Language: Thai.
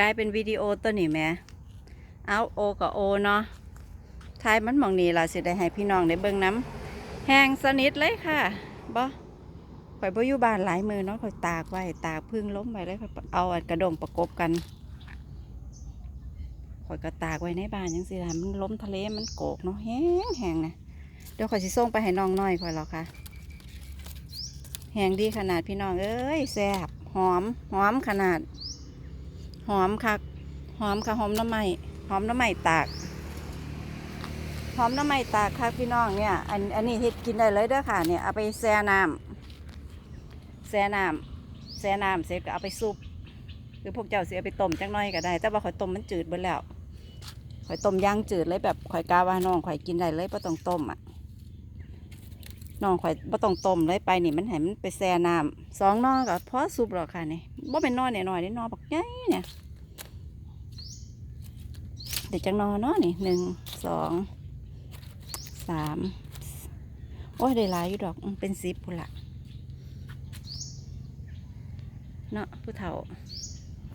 กลายเป็นวิดีโอตัวนี้แม่เอาโอกับโอเนาะทายมันมองนี้ล่ะสิได้ให้พี่น้องได้เบิ่งน้ำแห้งสนิทเลยค่ะบ่ข่อยบ่อยู่บ้านหลายมือเนาะข่อยตากไว้ตากพึ่งล้มไว้เลยข่อยเอากระดงประกบกันข่อยก็ตากไว้ในบ้านจังซี่ล่ะมันล้มทะเลมันโกกเนาะแห้งแห้งนะเดี๋ยวข่อยสิส่งไปให้น้องน้อยข่อยแล้วค่ะแห้งดีขนาดพี่น้องเอ้ยแซ่บหอมหอมขนาด หอมคักหอมค่ะหอมน้ำไม้หอมน้ำไม้ตาก หอมน้ำไม้ตากค่ะพี่น้องเนี่ย อันอันนี้เฮ็ดกินได้เลยเด้อค่ะ เนี่ยเอาไปแช่น้ำแช่น้ำแช่น้ำเสร็จก็เอาไปซุปหรือพวกเจ้าเสิเอาไปต้มจังน้อยก็ได้ แต่ว่าข่อยต้มมันจืดเบิดแล้วข่อยต้มย่างจืดเลยแบบข่อยกาว่าน้องข่อยกินได้เลยไ่ต้องต้มอะ น้องข่อยบ่ต้องต้มเลยไปนี่มันให้มันไปแช่น้ำสองนอก็พอซุปหรอกค่ะนี่บ่เป็นนอเนี่ยหน่อยนี่หนอบักใหญ่เนี่ยเดี๋ยวจังนอเนาะนี่หนึ่งสองสามโอ้ยได้หลายอยู่ดอกเป็นสิบพุ่นละเนาะผู้เฒ่า